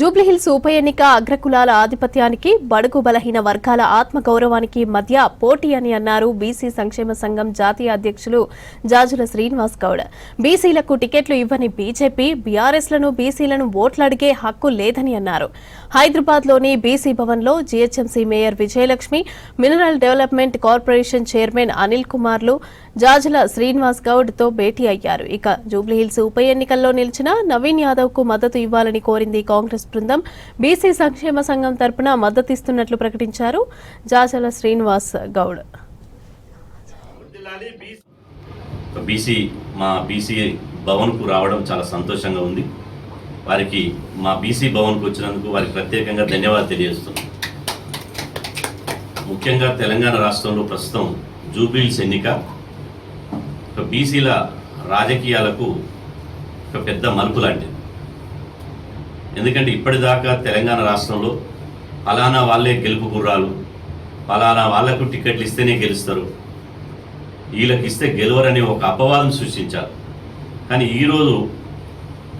జూబ్లీహిల్స్ ఉప ఎన్నిక అగ్రకులాల ఆధిపత్యానికి బడుగు బలహీన వర్గాల ఆత్మగౌరవానికి మధ్య పోటీ అని అన్నారు బీసీ సంక్షేమ సంఘం జాతీయ అధ్యక్షులు జాజుల శ్రీనివాస్ గౌడ్. బీసీలకు టికెట్లు ఇవ్వని బీజేపీ బీఆర్ఎస్లను బీసీలను ఓట్లు అడిగే హక్కు లేదని అన్నారు. హైదరాబాద్లోని బీసీ భవన్లో GHMC mayor Vijayalakshmi mineral development corporation chairman Anil కుమార్లు Jajula Srinivas గౌడ్తో భేటీ అయ్యారు. ఇక జూబ్లీహిల్స్ ఉప ఎన్నికల్లో నిలిచిన నవీన్ యాదవ్కు మద్దతు ఇవ్వాలని కోరింది కాంగ్రెస్ బృందం బీసీ సంక్షేమ సంఘం తరపున మద్దతిస్తున్నట్లు ప్రకటించారు. జాచల శ్రీనివాస్ గౌడ్. బీసీ మా బీసీ భవన్కు రావడం చాలా సంతోషంగా ఉంది. వారికి మా బీసీ భవన్కు వచ్చినందుకు వారికి ప్రత్యేకంగా ధన్యవాదాలు తెలియజేస్తున్నాం. ముఖ్యంగా తెలంగాణ రాష్ట్రంలో ప్రస్తుతం జూబిల్స్ ఎన్నిక. బీసీల రాజకీయాలకు ఒక పెద్ద మలుపు లాంటిది. ఎందుకంటే ఇప్పటిదాకా తెలంగాణ రాష్ట్రంలో ఫలానా వాళ్ళే గెలుపు గుర్రాలు ఫలానా వాళ్ళకు టికెట్లు ఇస్తేనే గెలుస్తారు. వీళ్ళకి ఇస్తే గెలవరనే ఒక అపవాదం సృష్టించారు. కానీ ఈరోజు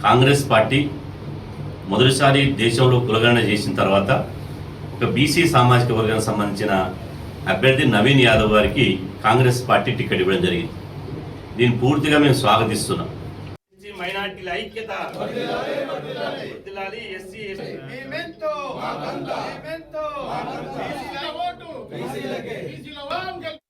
కాంగ్రెస్ పార్టీ మొదటిసారి దేశంలో కులగణన చేసిన తర్వాత ఒక బీసీ సామాజిక వర్గానికి సంబంధించిన అభ్యర్థి నవీన్ యాదవ్ గారికి కాంగ్రెస్ పార్టీ టికెట్ ఇవ్వడం జరిగింది. దీన్ని పూర్తిగా మేము స్వాగతిస్తున్నాం. మైనార్టీల ఐక్యత. వర్ధిల్లాలి ఎస్సీ ఎస్టీ. మేమెంతో మేమెంతో. బీసీల ఓటు. బీసీలకే. బీసీల